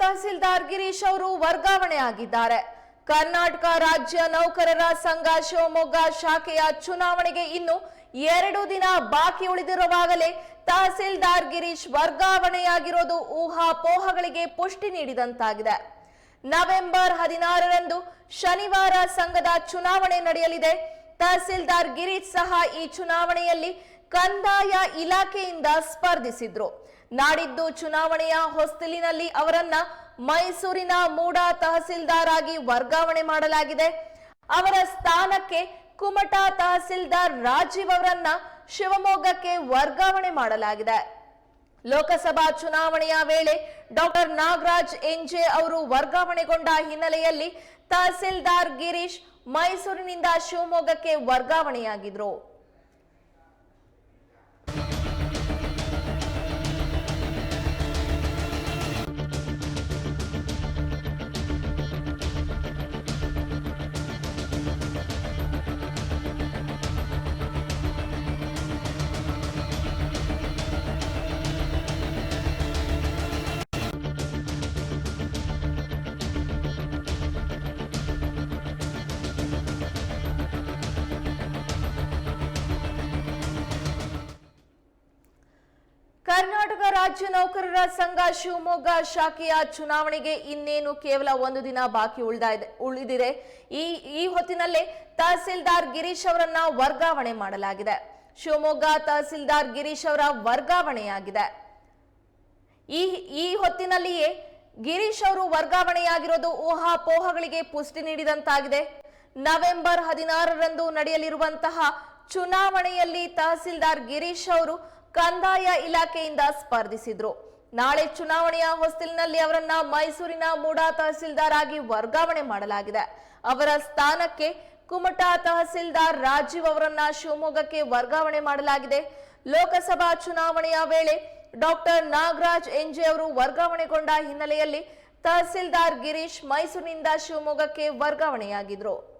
ತಹಸೀಲ್ದಾರ್ ಗಿರೀಶ್ ಅವರು ವರ್ಗಾವಣೆ ಆಗಿದ್ದಾರೆ ಕರ್ನಾಟಕ ರಾಜ್ಯ ನೌಕರರ ಸಂಘ ಶಿವಮೊಗ್ಗ ಶಾಖೆಯ ಚುನಾವಣೆಗೆ ಇನ್ನು ಎರಡು ದಿನ ಬಾಕಿ ಉಳಿದಿರುವಾಗಲೇ ತಹಸೀಲ್ದಾರ್ ಗಿರೀಶ್ ವರ್ಗಾವಣೆಯಾಗಿರೋದು ಊಹಾಪೋಹಗಳಿಗೆ ಪುಷ್ಟಿ ನೀಡಿದಂತಾಗಿದೆ. ನವೆಂಬರ್ ಹದಿನಾರರಂದು ಶನಿವಾರ ಸಂಘದ ಚುನಾವಣೆ ನಡೆಯಲಿದೆ. ತಹಸೀಲ್ದಾರ್ ಗಿರೀಶ್ ಸಹ ಈ ಚುನಾವಣೆಯಲ್ಲಿ ಕಂದಾಯ ಇಲಾಖೆಯಿಂದ ಸ್ಪರ್ಧಿಸಿದ್ರು. ನಾಡಿದ್ದು ಚುನಾವಣೆಯ ಹೊಸ್ತಿಲಿನಲ್ಲಿ ಅವರನ್ನ ಮೈಸೂರಿನ ಮೂಡ ತಹಸೀಲ್ದಾರ್ ಆಗಿ ವರ್ಗಾವಣೆ ಮಾಡಲಾಗಿದೆ. ಅವರ ಸ್ಥಾನಕ್ಕೆ ಕುಮಟಾ ತಹಸೀಲ್ದಾರ್ ರಾಜೀವ್ ಅವರನ್ನ ಶಿವಮೊಗ್ಗಕ್ಕೆ ವರ್ಗಾವಣೆ ಮಾಡಲಾಗಿದೆ. ಲೋಕಸಭಾ ಚುನಾವಣೆಯ ವೇಳೆ ಡಾಕ್ಟರ್ ನಾಗರಾಜ್ ಎಂಜೆ ಅವರು ವರ್ಗಾವಣೆಗೊಂಡ ಹಿನ್ನೆಲೆಯಲ್ಲಿ ತಹಸೀಲ್ದಾರ್ ಗಿರೀಶ್ ಮೈಸೂರಿನಿಂದ ಶಿವಮೊಗ್ಗಕ್ಕೆ ವರ್ಗಾವಣೆಯಾಗಿದ್ರು. ರಾಜ್ಯ ನೌಕರರ ಸಂಘ ಶಿವಮೊಗ್ಗ ಶಾಖೆಯ ಚುನಾವಣೆಗೆ ಇನ್ನೇನು ಕೇವಲ ಒಂದು ದಿನ ಬಾಕಿ ಉಳಿದ ಇದೆ ಉಳಿದಿದೆ. ಈ ಈ ಹೊತ್ತಿನಲ್ಲೇ ತಹಸೀಲ್ದಾರ್ ಗಿರೀಶ್ ಅವರನ್ನ ವರ್ಗಾವಣೆ ಮಾಡಲಾಗಿದೆ. ಶಿವಮೊಗ್ಗ ತಹಸೀಲ್ದಾರ್ ಗಿರೀಶ್ ಅವರ ವರ್ಗಾವಣೆಯಾಗಿದೆ. ಈ ಈ ಹೊತ್ತಿನಲ್ಲಿಯೇ ಗಿರೀಶ್ ಅವರು ವರ್ಗಾವಣೆಯಾಗಿರೋದು ಊಹಾಪೋಹಗಳಿಗೆ ಪುಷ್ಟಿ ನೀಡಿದಂತಾಗಿದೆ. ನವೆಂಬರ್ ಹದಿನಾರರಂದು ನಡೆಯಲಿರುವಂತಹ ಚುನಾವಣೆಯಲ್ಲಿ ತಹಸೀಲ್ದಾರ್ ಗಿರೀಶ್ ಅವರು ಕಂದಾಯ ಇಲಾಖೆಯಿಂದ ಸ್ಪರ್ಧಿಸಿದ್ರು. ನಾಳೆ ಚುನಾವಣೆಯ ಹೊಸ್ತಿಲಿನಲ್ಲಿ ಅವರನ್ನ ಮೈಸೂರಿನ ಮೂಡಾ ತಹಸೀಲ್ದಾರ್ ಆಗಿ ವರ್ಗಾವಣೆ ಮಾಡಲಾಗಿದೆ. ಅವರ ಸ್ಥಾನಕ್ಕೆ ಕುಮಟಾ ತಹಸೀಲ್ದಾರ್ ರಾಜೀವ್ ಅವರನ್ನ ಶಿವಮೊಗ್ಗಕ್ಕೆ ವರ್ಗಾವಣೆ ಮಾಡಲಾಗಿದೆ. ಲೋಕಸಭಾ ಚುನಾವಣೆಯ ವೇಳೆ ಡಾಕ್ಟರ್ ನಾಗರಾಜ್ ಎನ್ಜೆ ಅವರು ವರ್ಗಾವಣೆಗೊಂಡ ಹಿನ್ನೆಲೆಯಲ್ಲಿ ತಹಸೀಲ್ದಾರ್ ಗಿರೀಶ್ ಮೈಸೂರಿನಿಂದ ಶಿವಮೊಗ್ಗಕ್ಕೆ ವರ್ಗಾವಣೆಯಾಗಿದ್ರು.